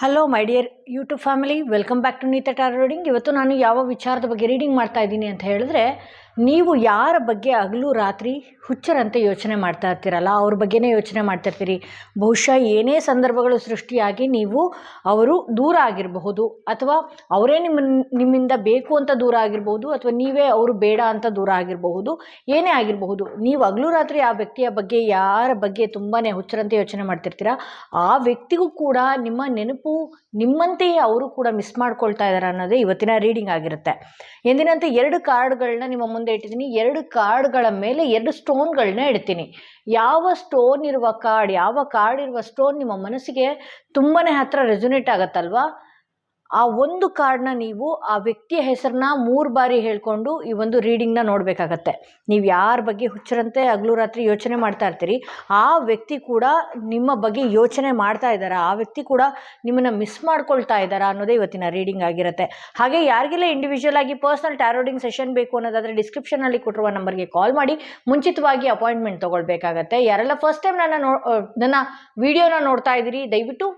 Hello my dear YouTube family welcome back to Neeta tarot reading ಇವತ್ತು ನಾನು ಯಾವ ವಿಚಾರದ ಬಗ್ಗೆ ರೀಡಿಂಗ್ ಮಾಡ್ತಾ ಇದ್ದೀನಿ ಅಂತ ಹೇಳಿದ್ರೆ ನೀವು ಯಾರ ಬಗ್ಗೆ ಹಗಲು ರಾತ್ರಿ ಹುಚ್ಚರಂತೆ ಯೋಚನೆ ಮಾಡ್ತಾ ಇರ್ತೀರಲ್ಲ? ಅವ್ರ ಬಗ್ಗೆನೇ ಯೋಚನೆ ಮಾಡ್ತಿರ್ತೀರಿ ಬಹುಶಃ ಏನೇ ಸಂದರ್ಭಗಳು ಸೃಷ್ಟಿಯಾಗಿ ನೀವು ಅವರು ದೂರ ಆಗಿರಬಹುದು. ಅಥವಾ ಅವರೇ ನಿಮ್ಮ ನಿಮ್ಮಿಂದ ಬೇಕು ಅಂತ ದೂರ ಆಗಿರಬಹುದು. ಅಥವಾ ನೀವೇ ಅವರು ಬೇಡ ಅಂತ ದೂರ ಆಗಿರಬಹುದು. ಏನೇ ಆಗಿರಬಹುದು. ನೀವು ಹಗಲು ರಾತ್ರಿ ಆ ವ್ಯಕ್ತಿಯ ಬಗ್ಗೆ, ಯಾರ ಬಗ್ಗೆ ತುಂಬಾ ಹುಚ್ಚರಂತೆ ಯೋಚನೆ ಮಾಡ್ತಿರ್ತೀರ? ಆ ವ್ಯಕ್ತಿಗೂ ಕೂಡ ನಿಮ್ಮ ನೆನಪು ನಿಮ್ಮಂತೆಯೇ ಅವರು ಕೂಡ ಮಿಸ್ ಮಾಡ್ಕೊಳ್ತಾ ಇದ್ದಾರೆ ಅನ್ನೋದೇ ಇವತ್ತಿನ ರೀಡಿಂಗ್ ಆಗಿರುತ್ತೆ. ಎಂದಿನಂತೆ ಎರಡು ಕಾರ್ಡ್ಗಳನ್ನ ನಿಮ್ಮ ಮುಂದೆ ಇಟ್ಟಿದ್ದೀನಿ. ಎರಡು ಕಾರ್ಡ್ಗಳ ಮೇಲೆ ಎರಡು ಸ್ಟೋನ್ಗಳನ್ನ ಇಡ್ತೀನಿ. ಯಾವ ಸ್ಟೋನ್ ಇರುವ ಕಾರ್ಡ್ ಯಾವ ಕಾರ್ಡ್ ಇರುವ ಸ್ಟೋನ್ ನಿಮ್ಮ ಮನಸ್ಸಿಗೆ ತುಂಬಾ ಹತ್ರ ರೆಸೊನೇಟ್ ಆಗುತ್ತಲ್ವಾ? ಆ ಒಂದು ಕಾರ್ಡ್ನ ನೀವು ಆ ವ್ಯಕ್ತಿಯ ಹೆಸರನ್ನ ಮೂರು ಬಾರಿ ಹೇಳ್ಕೊಂಡು ಈ ಒಂದು ರೀಡಿಂಗ್ನ ನೋಡಬೇಕಾಗತ್ತೆ. ನೀವು ಯಾರ ಬಗ್ಗೆ ಹುಚ್ಚರಂತೆ ಹಗಲು ರಾತ್ರಿ ಯೋಚನೆ ಮಾಡ್ತಾ ಇರ್ತೀರಿ, ಆ ವ್ಯಕ್ತಿ ಕೂಡ ನಿಮ್ಮ ಬಗ್ಗೆ ಯೋಚನೆ ಮಾಡ್ತಾ ಇದ್ದಾರಾ, ಆ ವ್ಯಕ್ತಿ ಕೂಡ ನಿಮ್ಮನ್ನು ಮಿಸ್ ಮಾಡ್ಕೊಳ್ತಾ ಇದ್ದಾರಾ ಅನ್ನೋದೇ ಇವತ್ತಿನ ರೀಡಿಂಗ್ ಆಗಿರುತ್ತೆ. ಹಾಗೆ ಯಾರಿಗೆಲ್ಲ ಇಂಡಿವಿಜುವಲ್ ಆಗಿ ಪರ್ಸನಲ್ ಟ್ಯಾರೋಡಿಂಗ್ ಸೆಷನ್ ಬೇಕು ಅನ್ನೋದಾದರೆ ಡಿಸ್ಕ್ರಿಪ್ಷನಲ್ಲಿ ಕೊಟ್ಟಿರುವ ನಂಬರ್ಗೆ ಕಾಲ್ ಮಾಡಿ, ಮುಂಚಿತವಾಗಿ ಅಪಾಯಿಂಟ್ಮೆಂಟ್ ತೊಗೊಳ್ಬೇಕಾಗತ್ತೆ. ಯಾರೆಲ್ಲ ಫಸ್ಟ್ ಟೈಮ್ ನನ್ನ ನೋ ನನ್ನ ವಿಡಿಯೋನ ನೋಡ್ತಾ ಇದ್ದೀರಿ, ದಯವಿಟ್ಟು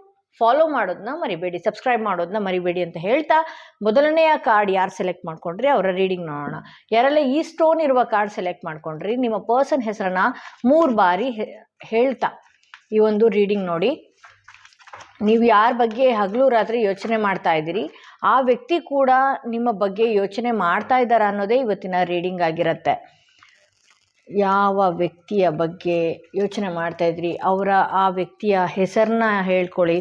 ಫಾಲೋ ಮಾಡೋದನ್ನ ಮರಿಬೇಡಿ ಸಬ್ಸ್ಕ್ರೈಬ್ ಮಾಡೋದನ್ನ ಮರಿಬೇಡಿ ಅಂತ ಹೇಳ್ತಾ ಮೊದಲನೆಯ ಕಾರ್ಡ್ ಯಾರು ಸೆಲೆಕ್ಟ್ ಮಾಡ್ಕೊಂಡ್ರಿ ಅವರ ರೀಡಿಂಗ್ ನೋಡೋಣ. ಯಾರೆಲ್ಲ ಈ ಸ್ಟೋನ್ ಇರುವ ಕಾರ್ಡ್ ಸೆಲೆಕ್ಟ್ ಮಾಡ್ಕೊಂಡ್ರಿ, ನಿಮ್ಮ ಪರ್ಸನ್ ಹೆಸರನ್ನ ಮೂರು ಬಾರಿ ಹೇಳ್ತಾ ಈ ಒಂದು ರೀಡಿಂಗ್ ನೋಡಿ. ನೀವು ಯಾರ ಬಗ್ಗೆ ಹಗಲು ರಾತ್ರಿ ಯೋಚನೆ ಮಾಡ್ತಾ ಇದ್ದೀರಿ, ಆ ವ್ಯಕ್ತಿ ಕೂಡ ನಿಮ್ಮ ಬಗ್ಗೆ ಯೋಚನೆ ಮಾಡ್ತಾ ಇದ್ದಾರಾ ಅನ್ನೋದೇ ಇವತ್ತಿನ ರೀಡಿಂಗ್ ಆಗಿರುತ್ತೆ. ಯಾವ ವ್ಯಕ್ತಿಯ ಬಗ್ಗೆ ಯೋಚನೆ ಮಾಡ್ತಾ ಇದ್ರಿ ಅವರ ಆ ವ್ಯಕ್ತಿಯ ಹೆಸರನ್ನ ಹೇಳ್ಕೊಳ್ಳಿ.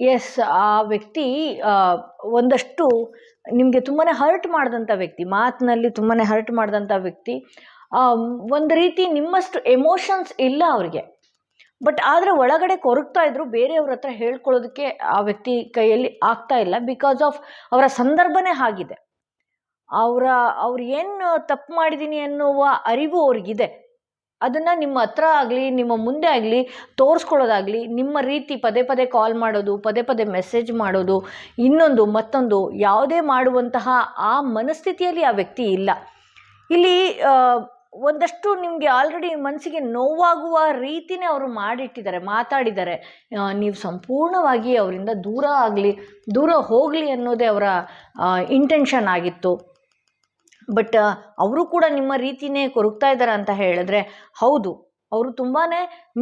ಎಸ್ ಆ ವ್ಯಕ್ತಿ ಒಂದಷ್ಟು ನಿಮಗೆ ತುಂಬಾ ಹರ್ಟ್ ಮಾಡಿದಂಥ ವ್ಯಕ್ತಿ, ಮಾತಿನಲ್ಲಿ ತುಂಬಾ ಹರ್ಟ್ ಮಾಡಿದಂಥ ವ್ಯಕ್ತಿ ಒಂದು ರೀತಿ ನಿಮ್ಮಷ್ಟು ಎಮೋಷನ್ಸ್ ಇಲ್ಲ ಅವರಿಗೆ. ಬಟ್ ಆದರೆ ಒಳಗಡೆ ಕೊರಗ್ತಾ ಇದ್ರು, ಬೇರೆಯವ್ರ ಹತ್ರ ಹೇಳ್ಕೊಳ್ಳೋದಕ್ಕೆ ಆ ವ್ಯಕ್ತಿ ಕೈಯಲ್ಲಿ ಆಗ್ತಾ ಇಲ್ಲ ಬಿಕಾಸ್ ಆಫ್ ಅವರ ಸಂದರ್ಭನೇ ಆಗಿದೆ ಅವರ, ಅವ್ರು ಏನು ತಪ್ಪು ಮಾಡಿದ್ದೀನಿ ಅನ್ನುವ ಅರಿವು ಅವ್ರಿಗಿದೆ. ಅದನ್ನು ನಿಮ್ಮ ಹತ್ರ ಆಗಲಿ, ನಿಮ್ಮ ಮುಂದೆ ಆಗಲಿ, ತೋರಿಸ್ಕೊಳ್ಳೋದಾಗಲಿ, ನಿಮ್ಮ ರೀತಿ ಪದೇ ಪದೇ ಕಾಲ್ ಮಾಡೋದು, ಪದೇ ಪದೇ ಮೆಸೇಜ್ ಮಾಡೋದು, ಇನ್ನೊಂದು, ಮತ್ತೊಂದು, ಯಾವುದೇ ಮಾಡುವಂತಹ ಆ ಮನಸ್ಥಿತಿಯಲ್ಲಿ ಆ ವ್ಯಕ್ತಿ ಇಲ್ಲ. ಇಲ್ಲಿ ಒಂದಷ್ಟು ನಿಮಗೆ ಆಲ್ರೆಡಿ ಮನಸ್ಸಿಗೆ ನೋವಾಗುವ ರೀತಿನೇ ಅವರು ಮಾಡಿಟ್ಟಿದ್ದಾರೆ, ಮಾತಾಡಿದ್ದಾರೆ. ನೀವು ಸಂಪೂರ್ಣವಾಗಿ ಅವರಿಂದ ದೂರ ಆಗಲಿ, ದೂರ ಹೋಗಲಿ ಅನ್ನೋದೇ ಅವರ ಇಂಟೆನ್ಷನ್ ಆಗಿತ್ತು. ಬಟ್ ಅವರು ಕೂಡ ನಿಮ್ಮ ರೀತಿನೇ ಕೊರಗ್ತಾ ಇದ್ದಾರೆ ಅಂತ ಹೇಳಿದ್ರೆ ಹೌದು, ಅವರು ತುಂಬಾ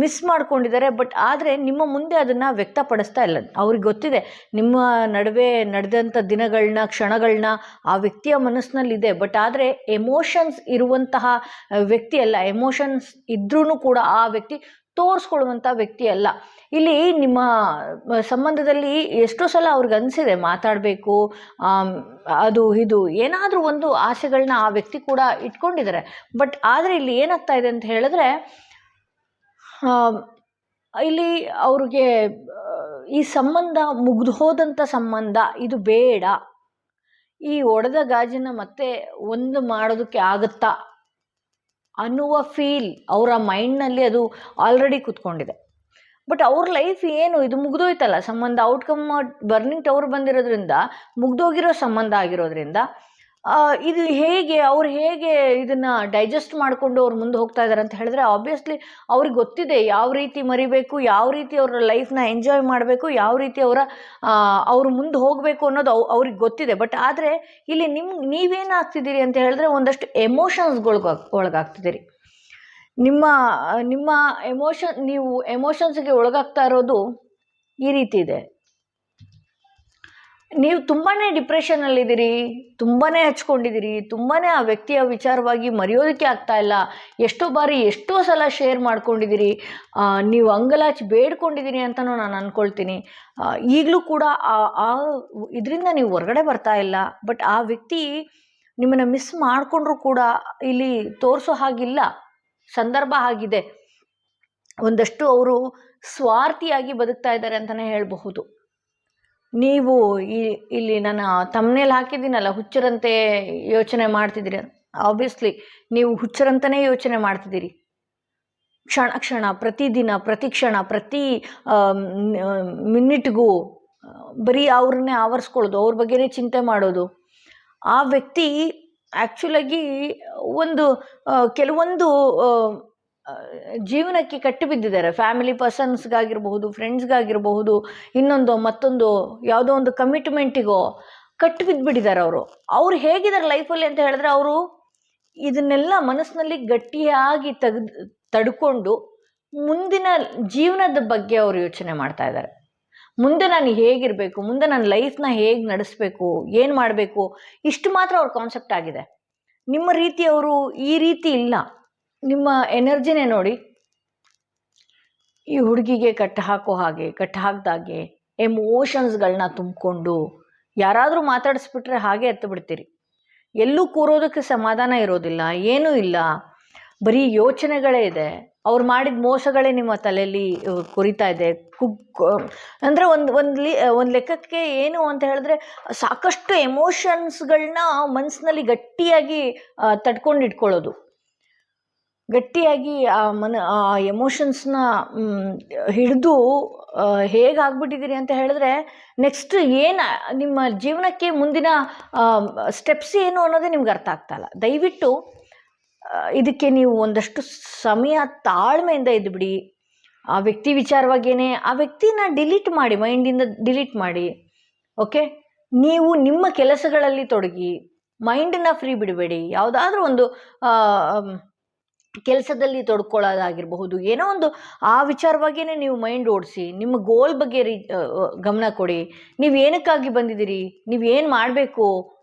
ಮಿಸ್ ಮಾಡ್ಕೊಂಡಿದ್ದಾರೆ ಬಟ್ ಆದರೆ ನಿಮ್ಮ ಮುಂದೆ ಅದನ್ನು ವ್ಯಕ್ತಪಡಿಸ್ತಾ ಇಲ್ಲ. ಅವ್ರಿಗೆ ಗೊತ್ತಿದೆ, ನಿಮ್ಮ ನಡುವೆ ನಡೆದಂಥ ದಿನಗಳನ್ನ ಕ್ಷಣಗಳನ್ನ ಆ ವ್ಯಕ್ತಿಯ ಮನಸ್ಸಿನಲ್ಲಿದೆ ಬಟ್ ಆದರೆ ಎಮೋಷನ್ಸ್ ಇರುವಂತಹ ವ್ಯಕ್ತಿ ಅಲ್ಲ ಎಮೋಷನ್ಸ್ ಇದ್ರೂ ಕೂಡ ಆ ವ್ಯಕ್ತಿ ತೋರಿಸ್ಕೊಳ್ಳುವಂಥ ವ್ಯಕ್ತಿ ಅಲ್ಲ. ಇಲ್ಲಿ ನಿಮ್ಮ ಸಂಬಂಧದಲ್ಲಿ ಎಷ್ಟೋ ಸಲ ಅವ್ರಿಗೆ ಅನಿಸಿದೆ ಮಾತಾಡಬೇಕು ಅದು ಇದು, ಏನಾದರೂ ಒಂದು ಆಸೆಗಳನ್ನ ಆ ವ್ಯಕ್ತಿ ಕೂಡ ಇಟ್ಕೊಂಡಿದ್ದಾರೆ. ಬಟ್ ಆದರೆ ಇಲ್ಲಿ ಏನಾಗ್ತಾ ಇದೆ ಅಂತ ಹೇಳಿದ್ರೆ ಇಲ್ಲಿ ಅವ್ರಿಗೆ, ಈ ಸಂಬಂಧ ಮುಗ್ದು ಹೋದಂಥ ಸಂಬಂಧ ಇದು ಬೇಡ. ಈ ಒಡೆದ ಗಾಜಿನ ಮತ್ತೆ ಒಂದು ಮಾಡೋದಕ್ಕೆ ಆಗುತ್ತಾ? ಅನ್ನುವ ಫೀಲ್ ಅವರ ಮೈಂಡ್ನಲ್ಲಿ ಅದು ಆಲ್ರೆಡಿ ಕೂತ್ಕೊಂಡಿದೆ. ಬಟ್ ಅವ್ರ ಲೈಫ್ ಏನು? ಇದು ಮುಗ್ದೋಯ್ತಲ್ಲ. ಸಂಬಂಧ ಔಟ್ಕಮ್ ಬರ್ನಿಂಗ್ ಟವರ್ ಬಂದಿರೋದ್ರಿಂದ, ಮುಗ್ದೋಗಿರೋ ಸಂಬಂಧ ಆಗಿರೋದ್ರಿಂದ ಇದು ಹೇಗೆ, ಅವ್ರು ಹೇಗೆ ಇದನ್ನು ಡೈಜೆಸ್ಟ್ ಮಾಡಿಕೊಂಡು ಅವ್ರು ಮುಂದೆ ಹೋಗ್ತಾ ಇದ್ದಾರೆ ಅಂತ ಹೇಳಿದ್ರೆ ಆಬ್ವಿಯಸ್ಲಿ ಅವ್ರಿಗೆ ಗೊತ್ತಿದೆ ಯಾವ ರೀತಿ ಮರಿಬೇಕು, ಯಾವ ರೀತಿ ಅವರ ಲೈಫ್ನ ಎಂಜಾಯ್ ಮಾಡಬೇಕು, ಯಾವ ರೀತಿ ಅವರ ಅವರು ಮುಂದೆ ಹೋಗಬೇಕು ಅನ್ನೋದು ಅವ್, ಅವ್ರಿಗೆ ಗೊತ್ತಿದೆ. ಬಟ್ ಆದರೆ ಇಲ್ಲಿ ನಿಮ್ಮ ನೀವೇನಾಗ್ತಿದ್ದೀರಿ ಅಂತ ಹೇಳಿದ್ರೆ ಒಂದಷ್ಟು ಎಮೋಷನ್ಸ್ಗಳ್ಗೆ ಒಳಗಾಗ್ತಿದ್ದೀರಿ. ನಿಮ್ಮ ನಿಮ್ಮ ಎಮೋಷನ್ ನೀವು ಎಮೋಷನ್ಸ್ಗೆ ಒಳಗಾಗ್ತಾ ಇರೋದು ಈ ರೀತಿ ಇದೆ. ನೀವು ತುಂಬಾ ಡಿಪ್ರೆಷನ್ನಲ್ಲಿದ್ದೀರಿ ತುಂಬಾ ಹಚ್ಕೊಂಡಿದ್ದೀರಿ ತುಂಬಾ ಆ ವ್ಯಕ್ತಿಯ ವಿಚಾರವಾಗಿ ಮರೆಯೋದಕ್ಕೆ ಆಗ್ತಾ ಇಲ್ಲ. ಎಷ್ಟೋ ಬಾರಿ ಎಷ್ಟೋ ಸಲ ಶೇರ್ ಮಾಡ್ಕೊಂಡಿದ್ದೀರಿ. ನೀವು ಅಂಗಲಾಚಿ ಬೇಡ್ಕೊಂಡಿದ್ದೀರಿ ಅಂತಲೂ ನಾನು ಅಂದ್ಕೊಳ್ತೀನಿ ಈಗಲೂ ಕೂಡ ಆ ಇದರಿಂದ ನೀವು ಹೊರಗಡೆ ಬರ್ತಾ ಇಲ್ಲ. ಬಟ್ ಆ ವ್ಯಕ್ತಿ ನಿಮ್ಮನ್ನು ಮಿಸ್ ಮಾಡಿಕೊಂಡ್ರೂ ಕೂಡ ಇಲ್ಲಿ ತೋರಿಸೋ ಹಾಗಿಲ್ಲ. ಸಂದರ್ಭ ಆಗಿದೆ. ಒಂದಷ್ಟು ಅವರು ಸ್ವಾರ್ಥಿಯಾಗಿ ಬದುಕ್ತಾ ಇದ್ದಾರೆ ಅಂತಲೇ ಹೇಳಬಹುದು. ನೀವು ಈ, ಇಲ್ಲಿ ನಾನು ತಮ್ಮನೇಲಿ ಹಾಕಿದ್ದೀನಲ್ಲ, ಹುಚ್ಚರಂತೆ ಯೋಚನೆ ಮಾಡ್ತಿದ್ದೀರಿ. ಆಬ್ವಿಯಸ್ಲಿ ನೀವು ಹುಚ್ಚರಂತನೇ ಯೋಚನೆ ಮಾಡ್ತಿದ್ದೀರಿ. ಕ್ಷಣ ಕ್ಷಣ, ಪ್ರತಿದಿನ, ಪ್ರತಿ ಕ್ಷಣ, ಪ್ರತಿ ಮಿನಿಟ್ಗೂ, ಬರೀ ಅವ್ರನ್ನೇ ಆವರಿಸ್ಕೊಳ್ಳೋದು, ಅವ್ರ ಬಗ್ಗೆನೇ ಚಿಂತೆ ಮಾಡೋದು. ಆ ವ್ಯಕ್ತಿ ಆ್ಯಕ್ಚುಲಾಗಿ ಒಂದು ಕೆಲವೊಂದು ಜೀವನಕ್ಕೆ ಕಟ್ಟಿ ಬಿದ್ದಿದ್ದಾರೆ ಫ್ಯಾಮಿಲಿ ಪರ್ಸನ್ಸ್ಗಾಗಿರಬಹುದು ಫ್ರೆಂಡ್ಸ್ಗಾಗಿರಬಹುದು ಇನ್ನೊಂದು, ಮತ್ತೊಂದು, ಯಾವುದೋ ಒಂದು ಕಮಿಟ್ಮೆಂಟಿಗೋ ಕಟ್ಟಿ ಬಿದ್ದುಬಿಟ್ಟಿದ್ದಾರೆ ಅವರು. ಅವ್ರು ಹೇಗಿದ್ದಾರೆ ಲೈಫಲ್ಲಿ ಅಂತ ಹೇಳಿದ್ರೆ ಅವರು ಇದನ್ನೆಲ್ಲ ಮನಸ್ಸಿನಲ್ಲಿ ಗಟ್ಟಿಯಾಗಿ ತೆಗೆದು, ತಡ್ಕೊಂಡು ಮುಂದಿನ ಜೀವನದ ಬಗ್ಗೆ ಅವರು ಯೋಚನೆ ಮಾಡ್ತಾ ಇದ್ದಾರೆ. ಮುಂದೆ ನಾನು ಹೇಗಿರಬೇಕು, ಮುಂದೆ ನನ್ನ ಲೈಫ್ನ ಹೇಗೆ ನಡೆಸಬೇಕು, ಏನು ಮಾಡಬೇಕು, ಇಷ್ಟು ಮಾತ್ರ ಅವ್ರ ಕಾನ್ಸೆಪ್ಟ್ ಆಗಿದೆ. ನಿಮ್ಮ ರೀತಿಯವರು ಈ ರೀತಿ ಇಲ್ಲ. ನಿಮ್ಮ ಎನರ್ಜಿನೇ ನೋಡಿ. ಈ ಹುಡುಗಿಗೆ ಕಟ್ಟು ಹಾಕೋ ಹಾಗೆ ಕಟ್ಟು ಹಾಕ್ದಾಗೆ ಎಮೋಷನ್ಸ್ಗಳನ್ನ ತುಂಬಿಕೊಂಡು ಯಾರಾದರೂ ಮಾತಾಡಿಸ್ಬಿಟ್ರೆ ಹಾಗೆ ಎತ್ತು ಬಿಡ್ತೀರಿ ಎಲ್ಲೂ ಕೂರೋದಕ್ಕೆ ಸಮಾಧಾನ ಇರೋದಿಲ್ಲ, ಏನೂ ಇಲ್ಲ. ಬರೀ ಯೋಚನೆಗಳೇ ಇದೆ. ಅವ್ರು ಮಾಡಿದ ಮೋಸಗಳೇ ನಿಮ್ಮ ತಲೆಯಲ್ಲಿ ಕುರಿತಾ ಇದೆ. ಕುಗ್ ಅಂದರೆ ಒಂದು ಒಂದು ಲಿ ಒಂದು ಲೆಕ್ಕಕ್ಕೆ ಏನು ಅಂತ ಹೇಳಿದ್ರೆ ಸಾಕಷ್ಟು ಎಮೋಷನ್ಸ್ಗಳನ್ನ ಮನಸ್ಸಿನಲ್ಲಿ ಗಟ್ಟಿಯಾಗಿ ತಡ್ಕೊಂಡು ಇಟ್ಕೊಳ್ಳೋದು ಗಟ್ಟಿಯಾಗಿ ಆ ಮನ, ಆ ಎಮೋಷನ್ಸ್ನ ಹಿಡಿದು ಹೇಗಾಗ್ಬಿಟ್ಟಿದ್ದೀರಿ ಅಂತ ಹೇಳಿದ್ರೆ ನೆಕ್ಸ್ಟ್ ಏನು ನಿಮ್ಮ ಜೀವನಕ್ಕೆ ಮುಂದಿನ ಸ್ಟೆಪ್ಸ್ ಏನು ಅನ್ನೋದೇ ನಿಮ್ಗೆ ಅರ್ಥ ಆಗ್ತಾಯಿಲ್ಲ ದಯವಿಟ್ಟು ಇದಕ್ಕೆ ನೀವು ಒಂದಷ್ಟು ಸಮಯ ತಾಳ್ಮೆಯಿಂದ ಇದ್ಬಿಡಿ. ಆ ವ್ಯಕ್ತಿ ವಿಚಾರವಾಗಿಯೇ ಆ ವ್ಯಕ್ತಿನ ಡಿಲೀಟ್ ಮಾಡಿ ಮೈಂಡಿಂದ ಡಿಲೀಟ್ ಮಾಡಿ ಓಕೆ ನೀವು ನಿಮ್ಮ ಕೆಲಸಗಳಲ್ಲಿ ತೊಡಗಿ ಮೈಂಡನ್ನ ಫ್ರೀ ಬಿಡಬೇಡಿ. ಯಾವುದಾದ್ರೂ ಒಂದು ಕೆಲಸದಲ್ಲಿ ತೊಡ್ಕೊಳ್ಳೋದಾಗಿರಬಹುದು. ಏನೋ ಒಂದು ಆ ವಿಚಾರವಾಗಿಯೇ ನೀವು ಮೈಂಡ್ ಓಡಿಸಿ, ನಿಮ್ಮ ಗೋಲ್ ಬಗ್ಗೆ ರೀ ಗಮನ ಕೊಡಿ. ನೀವು ಏನಕ್ಕಾಗಿ ಬಂದಿದ್ದೀರಿ? ನೀವು ಏನು ಮಾಡಬೇಕು?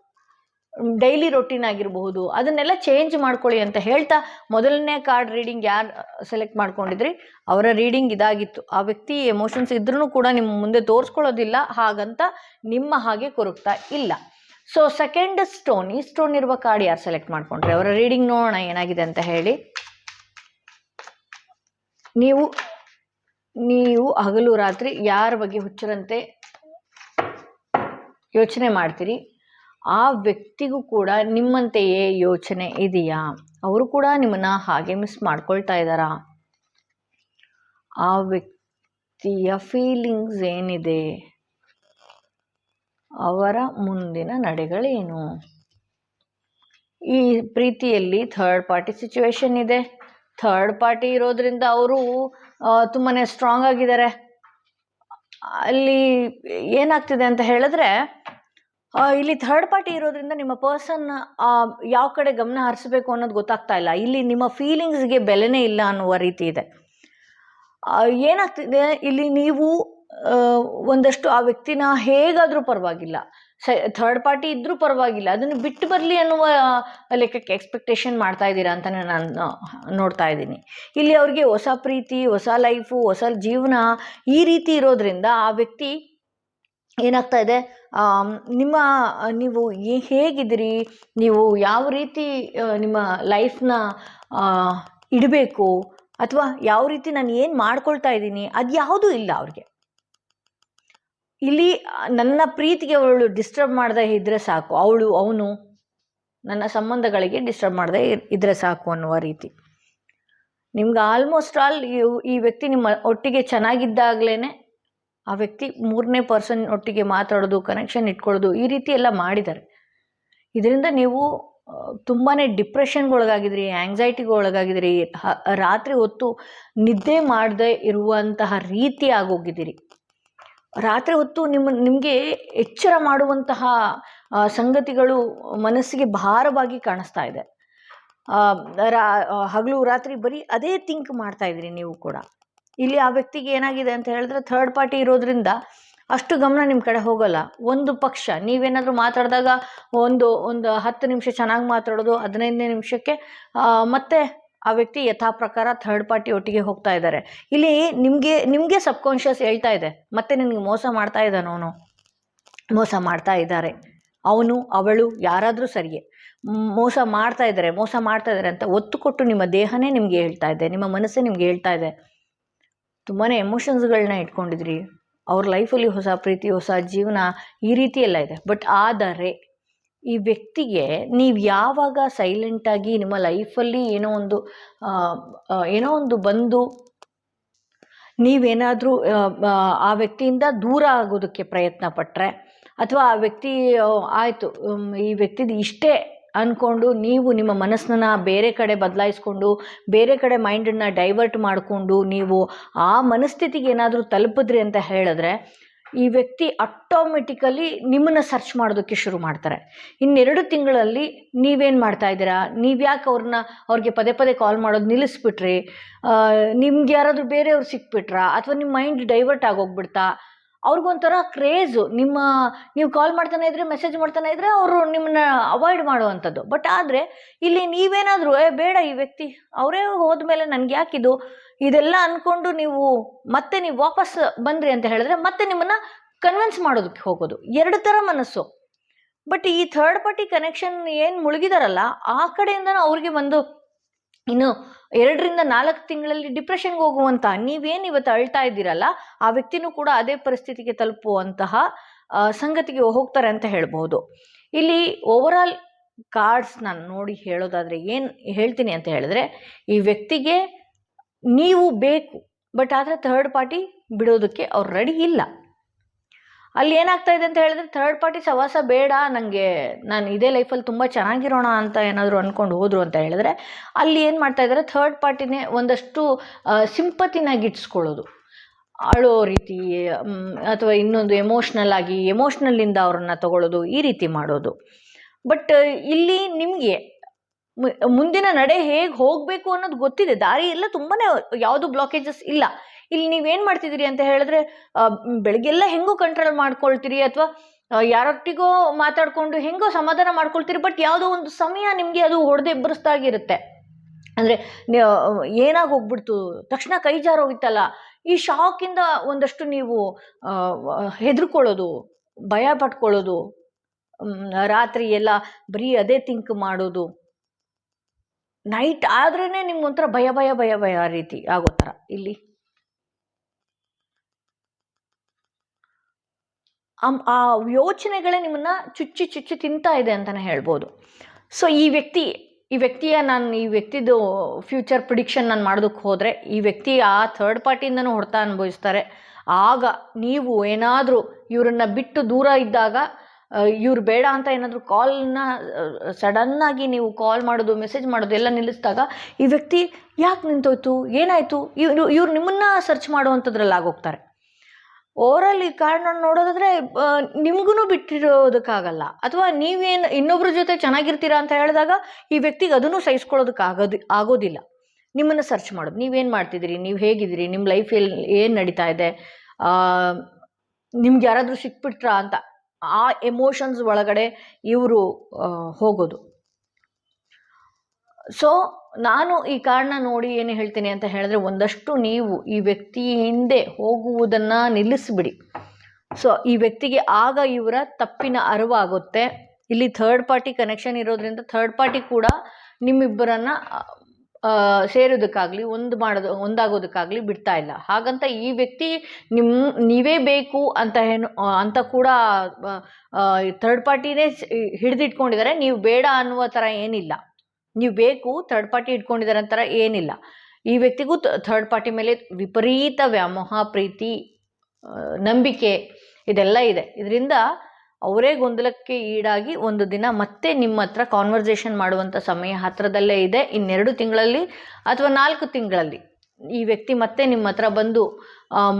ಡೈಲಿ ರೊಟೀನ್ ಆಗಿರಬಹುದು. ಅದನ್ನೆಲ್ಲ ಚೇಂಜ್ ಮಾಡ್ಕೊಳ್ಳಿ ಅಂತ ಹೇಳ್ತಾ ಮೊದಲನೇ ಕಾರ್ಡ್ ರೀಡಿಂಗ್ ಯಾರು ಸೆಲೆಕ್ಟ್ ಮಾಡ್ಕೊಂಡಿದ್ರಿ? ಅವರ ರೀಡಿಂಗ್ ಇದಾಗಿತ್ತು. ಆ ವ್ಯಕ್ತಿ ಎಮೋಷನ್ಸ್ ಇದ್ರೂ ಕೂಡ ನಿಮ್ಮ ಮುಂದೆ ತೋರಿಸ್ಕೊಳ್ಳೋದಿಲ್ಲ. ಹಾಗಂತ ನಿಮ್ಮ ಹಾಗೆ ಕೊರಗ್ತಾ ಇಲ್ಲ. ಸೊ, ಸೆಕೆಂಡ್ ಸ್ಟೋನ್, ಈ ಸ್ಟೋನ್ ಇರುವ ಕಾರ್ಡ್ ಯಾರು ಸೆಲೆಕ್ಟ್ ಮಾಡ್ಕೊಂಡ್ರಿ? ಅವರ ರೀಡಿಂಗ್ ನೋಡೋಣ ಏನಾಗಿದೆ ಅಂತ ಹೇಳಿ. ನೀವು ನೀವು ಹಗಲು ರಾತ್ರಿ ಯಾರ ಬಗ್ಗೆ ಹುಚ್ಚರಂತೆ ಯೋಚನೆ ಮಾಡ್ತೀರಿ? ಆ ವ್ಯಕ್ತಿಗೂ ಕೂಡ ನಿಮ್ಮಂತೆಯೇ ಯೋಚನೆ ಇದೆಯಾ? ಅವರು ಕೂಡ ನಿಮ್ಮನ್ನು ಹಾಗೆ ಮಿಸ್ ಮಾಡ್ಕೊಳ್ತಾ ಇದ್ದಾರಾ? ಆ ವ್ಯಕ್ತಿಯ ಫೀಲಿಂಗ್ಸ್ ಏನಿದೆ? ಅವರ ಮುಂದಿನ ನಡೆಗಳೇನು? ಈ ಪ್ರೀತಿಯಲ್ಲಿ ಥರ್ಡ್ ಪಾರ್ಟಿ ಸಿಚುವೇಶನ್ ಇದೆ. ಥರ್ಡ್ ಪಾರ್ಟಿ ಇರೋದ್ರಿಂದ ಅವರು ತುಂಬಾ ಸ್ಟ್ರಾಂಗ್ ಆಗಿದ್ದಾರೆ. ಅಲ್ಲಿ ಏನಾಗ್ತಿದೆ ಅಂತ ಹೇಳಿದ್ರೆ ಇಲ್ಲಿ ಥರ್ಡ್ ಪಾರ್ಟಿ ಇರೋದ್ರಿಂದ ನಿಮ್ಮ ಪರ್ಸನ್ ಯಾವ ಕಡೆ ಗಮನ ಹರಿಸಬೇಕು ಅನ್ನೋದು ಗೊತ್ತಾಗ್ತಾ ಇಲ್ಲ. ಇಲ್ಲಿ ನಿಮ್ಮ ಫೀಲಿಂಗ್ಸ್ಗೆ ಬೆಲೆನೇ ಇಲ್ಲ ಅನ್ನುವ ರೀತಿ ಇದೆ. ಏನಾಗ್ತಿದೆ, ಇಲ್ಲಿ ನೀವು ಒಂದಷ್ಟು ಆ ವ್ಯಕ್ತಿನ ಹೇಗಾದರೂ ಪರವಾಗಿಲ್ಲ. ಸ ಥರ್ಡ್ ಪಾರ್ಟಿ ಇದ್ರೂ ಪರವಾಗಿಲ್ಲ. ಅದನ್ನು ಬಿಟ್ಟು ಬರಲಿ ಅನ್ನುವ ಲೆಕ್ಕಕ್ಕೆ ಎಕ್ಸ್ಪೆಕ್ಟೇಷನ್ ಮಾಡ್ತಾ ಇದ್ದೀರಾ ಅಂತಲೇ ನಾನು ನೋಡ್ತಾ ಇದ್ದೀನಿ. ಇಲ್ಲಿ ಅವ್ರಿಗೆ ಹೊಸ ಪ್ರೀತಿ, ಹೊಸ ಲೈಫು ಹೊಸ ಜೀವನ ಈ ರೀತಿ ಇರೋದ್ರಿಂದ ಆ ವ್ಯಕ್ತಿ ಏನಾಗ್ತಾ ಇದೆ? ನಿಮ್ಮ, ನೀವು ಹೇಗಿದ್ದೀರಿ? ನೀವು ಯಾವ ರೀತಿ ನಿಮ್ಮ ಲೈಫ್ನ ಇಡಬೇಕು? ಅಥವಾ ಯಾವ ರೀತಿ ನಾನು ಏನು ಮಾಡ್ಕೊಳ್ತಾ ಇದ್ದೀನಿ? ಅದು ಯಾವುದೂ ಇಲ್ಲ ಅವ್ರಿಗೆ. ಇಲ್ಲಿ ನನ್ನ ಪ್ರೀತಿಗೆ ಅವಳು ಡಿಸ್ಟರ್ಬ್ ಮಾಡದೇ ಇದ್ದರೆ ಸಾಕು. ಅವಳು, ಅವನು ನನ್ನ ಸಂಬಂಧಗಳಿಗೆ ಡಿಸ್ಟರ್ಬ್ ಮಾಡದೇ ಇದ್ದರೆ ಸಾಕು ಅನ್ನುವ ರೀತಿ. ನಿಮ್ಗೆ ಆಲ್ಮೋಸ್ಟ್ ಆಲ್ ಈ ವ್ಯಕ್ತಿ ನಿಮ್ಮ ಒಟ್ಟಿಗೆ ಚೆನ್ನಾಗಿದ್ದಾಗಲೇ ಆ ವ್ಯಕ್ತಿ ಮೂರನೇ ಪರ್ಸನ್ ಒಟ್ಟಿಗೆ ಮಾತಾಡೋದು ಕನೆಕ್ಷನ್ ಇಟ್ಕೊಳ್ಳೋದು ಈ ರೀತಿ ಎಲ್ಲ ಮಾಡಿದ್ದಾರೆ. ಇದರಿಂದ ನೀವು ತುಂಬಾ ಡಿಪ್ರೆಷನ್ಗೆ ಒಳಗಾಗಿದ್ರಿ ಆ್ಯಂಗ್ಸೈಟಿಗೆ ಒಳಗಾಗಿದ್ರಿ ರಾತ್ರಿ ಹೊತ್ತು ನಿದ್ದೆ ಮಾಡದೇ ಇರುವಂತಹ ರೀತಿ ಆಗೋಗಿದ್ದೀರಿ. ರಾತ್ರಿ ಹೊತ್ತು ನಿಮ್ಮ, ನಿಮಗೆ ಎಚ್ಚರ ಮಾಡುವಂತಹ ಸಂಗತಿಗಳು ಮನಸ್ಸಿಗೆ ಭಾರವಾಗಿ ಕಾಣಿಸ್ತಾ ಇದೆ. ರಾ ಹಗಲು ರಾತ್ರಿ ಬರೀ ಅದೇ ಥಿಂಕ್ ಮಾಡ್ತಾ ಇದ್ರಿ ನೀವು ಕೂಡ. ಇಲ್ಲಿ ಆ ವ್ಯಕ್ತಿಗೆ ಏನಾಗಿದೆ ಅಂತ ಹೇಳಿದ್ರೆ ಥರ್ಡ್ ಪಾರ್ಟಿ ಇರೋದ್ರಿಂದ ಅಷ್ಟು ಗಮನ ನಿಮ್ಮ ಕಡೆ ಹೋಗಲ್ಲ. ಒಂದು ಪಕ್ಷ, ನೀವೇನಾದರೂ ಮಾತಾಡಿದಾಗ ಒಂದು ಒಂದು ಹತ್ತು ನಿಮಿಷ ಚೆನ್ನಾಗಿ ಮಾತಾಡೋದು, ಹದಿನೈದನೇ ನಿಮಿಷಕ್ಕೆ ಮತ್ತೆ ಆ ವ್ಯಕ್ತಿ ಯಥಾ ಪ್ರಕಾರ ಥರ್ಡ್ ಪಾರ್ಟಿ ಒಟ್ಟಿಗೆ ಹೋಗ್ತಾ ಇದ್ದಾರೆ. ಇಲ್ಲಿ ನಿಮಗೆ ನಿಮಗೆ ಸಬ್ಕಾನ್ಷಿಯಸ್ ಹೇಳ್ತಾ ಇದೆ. ಮತ್ತೆ ನಿನಗೆ ಮೋಸ ಮಾಡ್ತಾ ಇದ್ದಾನೋ ಅವನು. ಮೋಸ ಮಾಡ್ತಾ ಇದ್ದಾರೆ. ಅವನು, ಅವಳು ಯಾರಾದರೂ ಸರಿಯೇ. ಮೋಸ ಮಾಡ್ತಾ ಇದ್ದಾರೆ, ಮೋಸ ಮಾಡ್ತಾ ಇದ್ದಾರೆ ಅಂತ ಒತ್ತು ಕೊಟ್ಟು ನಿಮ್ಮ ದೇಹನೇ ನಿಮಗೆ ಹೇಳ್ತಾ ಇದೆ. ನಿಮ್ಮ ಮನಸ್ಸೇ ನಿಮಗೆ ಹೇಳ್ತಾ ಇದೆ. ತುಂಬಾ ಎಮೋಷನ್ಸ್ಗಳನ್ನ ಇಟ್ಕೊಂಡಿದ್ರಿ. ಅವ್ರ ಲೈಫಲ್ಲಿ ಹೊಸ ಪ್ರೀತಿ, ಹೊಸ ಜೀವನ ಈ ರೀತಿಯೆಲ್ಲ ಇದೆ. ಬಟ್ ಆದರೆ ಈ ವ್ಯಕ್ತಿಗೆ ನೀವು ಯಾವಾಗ ಸೈಲೆಂಟಾಗಿ ನಿಮ್ಮ ಲೈಫಲ್ಲಿ ಏನೋ ಒಂದು ಏನೋ ಒಂದು ಬಂದು ನೀವೇನಾದರೂ, ಆ ವ್ಯಕ್ತಿಯಿಂದ ದೂರ ಆಗೋದಕ್ಕೆ ಪ್ರಯತ್ನ ಪಟ್ಟರೆ ಅಥವಾ ಆ ವ್ಯಕ್ತಿ ಆಯಿತು ಈ ವ್ಯಕ್ತಿದು ಇಷ್ಟೇ ಅಂದ್ಕೊಂಡು ನೀವು ನಿಮ್ಮ ಮನಸ್ಸನ್ನ ಬೇರೆ ಕಡೆ ಬದಲಾಯಿಸ್ಕೊಂಡು, ಬೇರೆ ಕಡೆ ಮೈಂಡನ್ನು ಡೈವರ್ಟ್ ಮಾಡಿಕೊಂಡು ನೀವು ಆ ಮನಸ್ಥಿತಿಗೆ ಏನಾದರೂ ತಲುಪಿದ್ರಿ ಅಂತ ಹೇಳಿದ್ರೆ ಈ ವ್ಯಕ್ತಿ ಆಟೋಮೆಟಿಕಲಿ ನಿಮ್ಮನ್ನು ಸರ್ಚ್ ಮಾಡೋದಕ್ಕೆ ಶುರು ಮಾಡ್ತಾರೆ. ಇನ್ನೆರಡು ತಿಂಗಳಲ್ಲಿ ನೀವೇನು ಮಾಡ್ತಾ ಇದ್ದೀರಾ? ನೀವು ಯಾಕೆ ಅವ್ರನ್ನ ಅವ್ರಿಗೆ ಪದೇ ಪದೇ ಕಾಲ್ ಮಾಡೋದು ನಿಲ್ಲಿಸ್ಬಿಟ್ರಿ? ನಿಮ್ಗೆ ಯಾರಾದರೂ ಬೇರೆಯವ್ರು ಸಿಕ್ಬಿಟ್ರಾ? ಅಥವಾ ನಿಮ್ಮ ಮೈಂಡ್ ಡೈವರ್ಟ್ ಆಗೋಗ್ಬಿಡ್ತಾ? ಅವ್ರಿಗೊಂಥರ ಕ್ರೇಜು ನಿಮ್ಮ, ನೀವು ಕಾಲ್ ಮಾಡ್ತಾನೆ ಇದ್ರೆ ಮೆಸೇಜ್ ಮಾಡ್ತಾನೆ ಇದ್ರೆ ಅವರು ನಿಮ್ಮನ್ನ ಅವಾಯ್ಡ್ ಮಾಡುವಂಥದ್ದು. ಬಟ್ ಆದರೆ, ಇಲ್ಲಿ ನೀವೇನಾದರೂ, ಏ, ಬೇಡ ಈ ವ್ಯಕ್ತಿ, ಅವರೇ ಹೋದ್ಮೇಲೆ ನನಗೆ ಯಾಕಿದು ಇದೆಲ್ಲ ಅಂದ್ಕೊಂಡು ನೀವು ಮತ್ತೆ ನೀವು ವಾಪಸ್ ಬಂದ್ರಿ ಅಂತ ಹೇಳಿದ್ರೆ ಮತ್ತೆ ನಿಮ್ಮನ್ನ ಕನ್ವಿನ್ಸ್ ಮಾಡೋದಕ್ಕೆ ಹೋಗೋದು. ಎರಡು ಥರ ಮನಸ್ಸು. ಬಟ್ ಈ ಥರ್ಡ್ ಪಾರ್ಟಿ ಕನೆಕ್ಷನ್ ಏನು ಮುಳುಗಿದಾರಲ್ಲ, ಆ ಕಡೆಯಿಂದ ಅವ್ರಿಗೆ ಒಂದು ಇನ್ನು ಎರಡರಿಂದ ನಾಲ್ಕು ತಿಂಗಳಲ್ಲಿ ಡಿಪ್ರೆಷನ್ಗೆ ಹೋಗುವಂತ, ನೀವೇನು ಇವತ್ತು ಅಳ್ತಾ ಇದ್ದೀರಲ್ಲ, ಆ ವ್ಯಕ್ತಿನೂ ಕೂಡ ಅದೇ ಪರಿಸ್ಥಿತಿಗೆ ತಲುಪುವಂತಹ ಸಂಗತಿಗೆ ಹೋಗ್ತಾರೆ ಅಂತ ಹೇಳ್ಬೋದು. ಇಲ್ಲಿ ಓವರಾಲ್ ಕಾರ್ಡ್ಸ್ ನಾನು ನೋಡಿ ಹೇಳೋದಾದ್ರೆ ಏನು ಹೇಳ್ತೀನಿ ಅಂತ ಹೇಳಿದ್ರೆ, ಈ ವ್ಯಕ್ತಿಗೆ ನೀವು ಬೇಕು ಬಟ್ ಆದರೆ ಥರ್ಡ್ ಪಾರ್ಟಿ ಬಿಡೋದಕ್ಕೆ ಅವ್ರು ರೆಡಿ ಇಲ್ಲ. ಅಲ್ಲಿ ಏನಾಗ್ತಾ ಇದೆ ಅಂತ ಹೇಳಿದ್ರೆ ಥರ್ಡ್ ಪಾರ್ಟಿ ಸವಾಸ ಬೇಡ ನನಗೆ ನಾನು ಇದೇ ಲೈಫಲ್ಲಿ ತುಂಬ ಚೆನ್ನಾಗಿರೋಣ ಅಂತ ಏನಾದರೂ ಅಂದ್ಕೊಂಡು ಹೋದರು ಅಂತ ಹೇಳಿದ್ರೆ, ಅಲ್ಲಿ ಏನು ಮಾಡ್ತಾ ಇದ್ದಾರೆ ಥರ್ಡ್ ಪಾರ್ಟಿನೇ ಒಂದಷ್ಟು ಸಿಂಪತಿನ ಇಟ್ಸ್ಕೊಳ್ಳೋದು ಅಳೋ ರೀತಿ ಅಥವಾ ಇನ್ನೊಂದು ಎಮೋಷ್ನಲ್ ಆಗಿ ಎಮೋಷ್ನಲ್ಲಿಂದ ಅವ್ರನ್ನ ತಗೊಳ್ಳೋದು, ಈ ರೀತಿ ಮಾಡೋದು. ಬಟ್ ಇಲ್ಲಿ ನಿಮಗೆ ಮುಂದಿನ ನಡೆ ಹೇಗೆ ಹೋಗಬೇಕು ಅನ್ನೋದು ಗೊತ್ತಿದೆ. ದಾರಿ ಎಲ್ಲ ತುಂಬಾ ಯಾವುದು ಬ್ಲಾಕೇಜಸ್ ಇಲ್ಲ. ಇಲ್ಲಿ ನೀವೇನು ಮಾಡ್ತಿದ್ದೀರಿ ಅಂತ ಹೇಳಿದ್ರೆ ಬೆಳಗ್ಗೆಲ್ಲ ಹೆಂಗೋ ಕಂಟ್ರೋಲ್ ಮಾಡ್ಕೊಳ್ತೀರಿ ಅಥವಾ ಯಾರೊಟ್ಟಿಗೋ ಮಾತಾಡ್ಕೊಂಡು ಹೆಂಗೋ ಸಮಾಧಾನ ಮಾಡ್ಕೊಳ್ತೀರಿ ಬಟ್ ಯಾವುದೋ ಒಂದು ಸಮಯ ನಿಮಗೆ ಅದು ಹೊಡೆದೇ ಎಬ್ಬರಿಸ್ದಾಗಿರುತ್ತೆ ಅಂದರೆ ಏನಾಗಿ ಹೋಗ್ಬಿಡ್ತು, ತಕ್ಷಣ ಕೈ ಜಾರೋಗಿತ್ತಲ್ಲ ಈ ಶಾಕಿಂದ ಒಂದಷ್ಟು ನೀವು ಹೆದರ್ಕೊಳ್ಳೋದು, ಭಯ ಪಟ್ಕೊಳ್ಳೋದು ರಾತ್ರಿ ಎಲ್ಲ ಬರೀ ಅದೇ ಥಿಂಕ್ ಮಾಡೋದು. ನೈಟ್ ಆದ್ರೇ ನಿಮ್ಗೊಂಥರ ಭಯ ಭಯ ಭಯ ಭಯ ರೀತಿ ಆಗೋ ಥರ. ಇಲ್ಲಿ ಆ ಯೋಚನೆಗಳೇ ನಿಮ್ಮನ್ನ ಚುಚ್ಚಿ ಚುಚ್ಚಿ ತಿಂತಾ ಇದೆ ಅಂತಲೇ ಹೇಳ್ಬೋದು. ಸೊ ಈ ವ್ಯಕ್ತಿ, ಈ ವ್ಯಕ್ತಿಯ ನಾನು, ಈ ವ್ಯಕ್ತಿದು ಫ್ಯೂಚರ್ ಪ್ರಿಡಿಕ್ಷನ್ ನಾನು ಮಾಡೋದಕ್ಕೆ ಹೋದರೆ, ಈ ವ್ಯಕ್ತಿ ಆ ಥರ್ಡ್ ಪಾರ್ಟಿಯಿಂದನೂ ಹೊಡೆತ ಅನುಭವಿಸ್ತಾರೆ. ಆಗ ನೀವು ಏನಾದರೂ ಇವರನ್ನು ಬಿಟ್ಟು ದೂರ ಇದ್ದಾಗ ಇವ್ರು ಬೇಡ ಅಂತ ಏನಾದರೂ ಕಾಲ್ನ ಸಡನ್ನಾಗಿ ನೀವು ಕಾಲ್ ಮಾಡೋದು ಮೆಸೇಜ್ ಮಾಡೋದು ಎಲ್ಲ ನಿಲ್ಲಿಸಿದಾಗ, ಈ ವ್ಯಕ್ತಿ ಯಾಕೆ ನಿಂತೋಯ್ತು? ಏನಾಯಿತು? ಇವರು, ಇವ್ರು ನಿಮ್ಮನ್ನ ಸರ್ಚ್ ಮಾಡುವಂಥದ್ರಲ್ಲಿ ಆಗೋಗ್ತಾರೆ. ಓವರಾಲ್ ಈ ಕಾರ್ಡ್ನ ನೋಡೋದಾದ್ರೆ ನಿಮ್ಗೂ ಬಿಟ್ಟಿರೋದಕ್ಕಾಗಲ್ಲ. ಅಥವಾ ನೀವೇನು ಇನ್ನೊಬ್ರ ಜೊತೆ ಚೆನ್ನಾಗಿರ್ತೀರಾ ಅಂತ ಹೇಳಿದಾಗ ಈ ವ್ಯಕ್ತಿಗೆ ಅದನ್ನು ಸಹಿಸ್ಕೊಳ್ಳೋದಕ್ಕೆ ಆಗೋದು, ಆಗೋದಿಲ್ಲ. ನಿಮ್ಮನ್ನು ಸರ್ಚ್ ಮಾಡೋದು. ನೀವೇನು ಮಾಡ್ತಿದ್ದೀರಿ? ನೀವು ಹೇಗಿದ್ದೀರಿ? ನಿಮ್ಮ ಲೈಫಲ್ಲಿ ಏನು ನಡೀತಾ ಇದೆ? ನಿಮ್ಗೆ ಯಾರಾದರೂ ಸಿಕ್ಬಿಟ್ರಾ ಅಂತ? ಆ ಎಮೋಷನ್ಸ್ ಒಳಗಡೆ ಇವರು ಹೋಗೋದು. ಸೊ ನಾನು ಈ ಕಾರಣ ನೋಡಿ ಏನು ಹೇಳ್ತೀನಿ ಅಂತ ಹೇಳಿದ್ರೆ ಒಂದಷ್ಟು ನೀವು ಈ ವ್ಯಕ್ತಿ ಹಿಂದೆ ಹೋಗುವುದನ್ನು ನಿಲ್ಲಿಸಿಬಿಡಿ. ಸೊ ಈ ವ್ಯಕ್ತಿಗೆ ಆಗ ಇವರ ತಪ್ಪಿನ ಅರಿವಾಗುತ್ತೆ. ಇಲ್ಲಿ ಥರ್ಡ್ ಪಾರ್ಟಿ ಕನೆಕ್ಷನ್ ಇರೋದ್ರಿಂದ ಥರ್ಡ್ ಪಾರ್ಟಿ ಕೂಡ ನಿಮ್ಮಿಬ್ಬರನ್ನ ಸೇರೋದಕ್ಕಾಗಲಿ ಒಂದು ಮಾಡೋದು, ಒಂದಾಗೋದಕ್ಕಾಗಲಿ ಬಿಡ್ತಾ ಇಲ್ಲ. ಹಾಗಂತ ಈ ವ್ಯಕ್ತಿ ನಿಮ್ಮ ನೀವೇ ಬೇಕು ಅಂತ ಏನು, ಅಂತ ಕೂಡ ಥರ್ಡ್ ಪಾರ್ಟಿನೇ ಹಿಡಿದಿಟ್ಕೊಂಡಿದ್ದಾರೆ. ನೀವು ಬೇಡ ಅನ್ನುವ ಥರ ಏನಿಲ್ಲ. ನೀವು ಬೇಕು ಥರ್ಡ್ ಪಾರ್ಟಿ ಇಟ್ಕೊಂಡಿದ್ದಾರೆ ಅಂತರ ಏನಿಲ್ಲ. ಈ ವ್ಯಕ್ತಿಗೂ ಥರ್ಡ್ ಪಾರ್ಟಿ ಮೇಲೆ ವಿಪರೀತ ವ್ಯಾಮೋಹ, ಪ್ರೀತಿ ನಂಬಿಕೆ ಇದೆಲ್ಲ ಇದೆ. ಇದರಿಂದ ಅವರೇ ಗೊಂದಲಕ್ಕೆ ಈಡಾಗಿ ಒಂದು ದಿನ ಮತ್ತೆ ನಿಮ್ಮ ಹತ್ರ ಕಾನ್ವರ್ಸೇಷನ್ ಮಾಡುವಂಥ ಸಮಯ ಹತ್ರದಲ್ಲೇ ಇದೆ. ಇನ್ನೆರಡು ತಿಂಗಳಲ್ಲಿ ಅಥವಾ ನಾಲ್ಕು ತಿಂಗಳಲ್ಲಿ ಈ ವ್ಯಕ್ತಿ ಮತ್ತೆ ನಿಮ್ಮ ಹತ್ರ ಬಂದು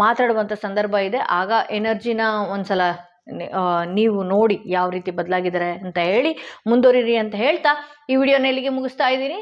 ಮಾತಾಡುವಂಥ ಸಂದರ್ಭ ಇದೆ. ಆಗ ಎನರ್ಜಿನ ಒಂದ್ಸಲ ನೀವು ನೋಡಿ ಯಾವ ರೀತಿ ಬದಲಾಗಿದ್ದಾರೆ ಅಂತ ಹೇಳಿ ಮುಂದುವರಿರಿ ಅಂತ ಹೇಳ್ತಾ ಈ ವಿಡಿಯೋನ ಇಲ್ಲಿಗೆ ಮುಗಿಸ್ತಾ ಇದ್ದೀನಿ.